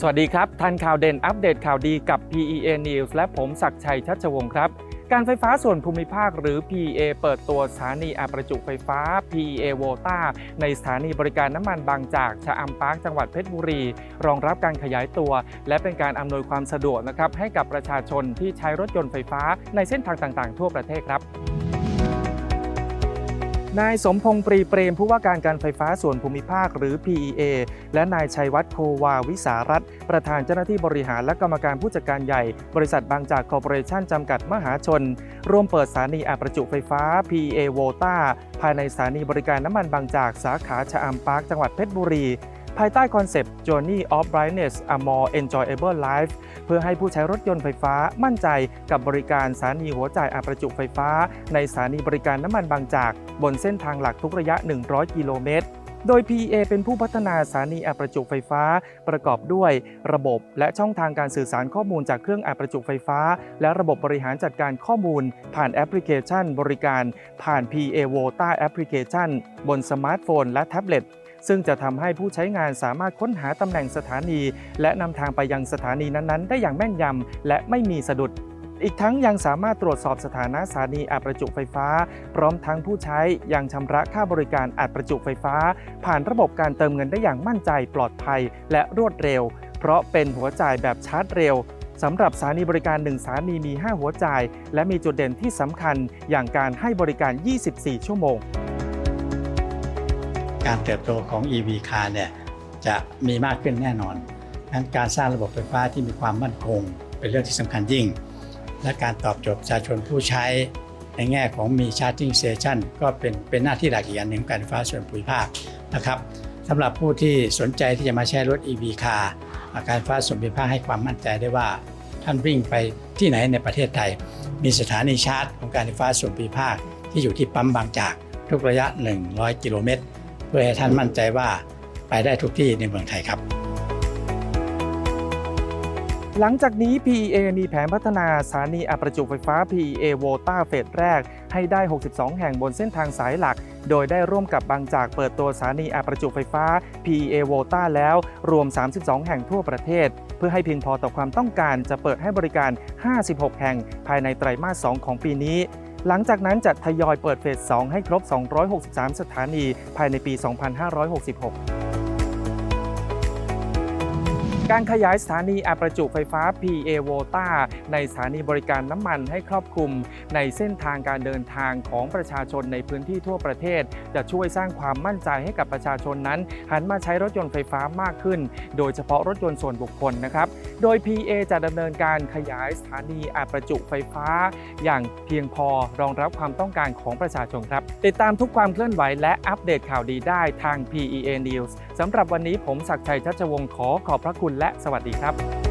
สวัสดีครับ ทันข่าวเด่นอัปเดตข่าวดีกับ PEA News และผมศักชัยชัชวงศ์ครับ การไฟฟ้าส่วนภูมิภาคหรือ PEA เปิดตัวสถานีอัประจุไฟฟ้า PEA v o t a ในสถานีบริการน้ำมันบางจากชะอำปาร์คจังหวัดเพชรบุรี รองรับการขยายตัว และเป็นการอำนวยความสะดวกนะครับให้กับประชาชนที่ใช้รถยนต์ไฟฟ้าในเส้นทางต่างๆ ทั่วประเทศครับ นายสมพงษ์ปรีเปรมผู้ว่าการการไฟฟ้าส่วนภูมิภาคหรือ PEA และนายชัยวัฒน์โควาวิสารัตประธานเจ้าหน้าที่บริหารและกรรมการผู้จัดการใหญ่ บริษัทบางจากคอร์ปอเรชั่นจำกัดมหาชน ร่วมเปิดสถานีอัดประจุไฟฟ้า PEA v o l t a ภายในสถานีบริการน้ำมันบางจากสาขาชะอำปาร์คจังหวัดเพชรบุรี ภายใต้คอนเซปต์ Journey of Brightness a more enjoyable life เพื่อให้ผู้ใช้รถยนต์ไฟฟ้ามั่นใจกับบริการสถานีหัวจ่ายอัประจุไฟฟ้า ในสถานีบริการน้ำมันบางจาก บนเส้นทางหลักทุกระยะ 100 กิโลเมตรโดย PEA เป็นผู้พัฒนาสถานีอัประจุไฟฟ้า ประกอบด้วย ระบบและช่องทางการสื่อสารข้อมูลจากเครื่องอัประจุไฟฟ้า และระบบบริหารจัดการข้อมูล ผ่านแอปพลิเคชัน บริการ ผ่าน PEA v o t a แอปพลิเคชันบนสมาร์ทโฟนและแท็บเล็ต ซึ่งจะทำให้ผู้ใช้งานสามารถค้นหาตำแหน่งสถานี และนำทางไปยังสถานีนั้นๆ ได้อย่างแม่นยำและไม่มีสะดุดอีกทั้งยังสามารถตรวจสอบสถานะสถานีอัดประจุไฟฟ้า พร้อมทั้งผู้ใช้ยังชำระค่าบริการอัดประจุไฟฟ้า ผ่านระบบการเติมเงินได้อย่างมั่นใจปลอดภัยและรวดเร็ว เพราะเป็นหัวจ่ายแบบชาร์จเร็วสำหรับสถานีบริการ 1 สถานีมี 5 หัวจ่าย และมีจุดเด่นที่สำคัญอย่างการให้บริการ 24 ชั่วโมง การเติบโตของ EV car เนี่ยจะมีมากขึ้นแน่นอนงั้นการสร้างระบบไฟฟ้าที่มีความมั่นคง เป็นเรื่องที่สำคัญยิ่ง และการตอบโจทย์ประชาชนผู้ใช้ ในแง่ของมี charging station ก็เป็นเป็นหน้าที่หลักอีกอันหนึ่งของการไฟฟ้าส่วนภูมิภาคนะครับสำหรับผู้ที่สนใจที่จะมาใช้รถ EV car การไฟฟ้าส่วนภูมิภาคให้ความมั่นใจได้ว่าท่านวิ่งไปที่ไหนในประเทศไทย มีสถานีชาร์จของการไฟฟ้าส่วนภูมิภาคที่อยู่ที่ปั๊มบางจากทุกระยะ 100 กิโลเมตร พื่อให้ท่านมั่นใจว่าไปได้ทุกที่ในเมืองไทยครับ หลังจากนี้ PEA มีแผนพัฒนาสถานีอัประจุไฟฟ้า PEA v o l t a เฟสแรก ให้ได้ 62 แห่งบนเส้นทางสายหลัก โดยได้ร่วมกับบางจากเปิดตัวสถานีอัประจุไฟฟ้า PEA v o l t a แล้ว รวม 32 แห่งทั่วประเทศ เพื่อให้เพียงพอต่อความต้องการจะเปิดให้บริการ 56 แห่ง ภายในไตรมาส 2 ของปีนี้ หลังจากนั้นจะทยอยเปิดเฟส 2 ให้ครบ 263 สถานีภายในปี 2566 การขยายสถานีอัประจุไฟฟ้า PA v o l t a ในสถานีบริการน้ำมันให้ครอบคลุม ในเส้นทางการเดินทางของประชาชนในพื้นที่ทั่วประเทศ จะช่วยสร้างความมั่นใจให้กับประชาชนนั้น หันมาใช้รถยนต์ไฟฟ้ามากขึ้น โดยเฉพาะรถยนต์ส่วนบุคคลนะครับ โดย PA จะดำเนินการขยายสถานีอัประจุไฟฟ้า อย่างเพียงพอรองรับความต้องการของประชาชนครับ ติดตามทุกความเคลื่อนไหวและอัปเดตข่าวดีได้ทาง PEA News สำหรับวันนี้ผมศักดิ์ชัยชัชวงศ์ขอขอบพระคุณและสวัสดีครับ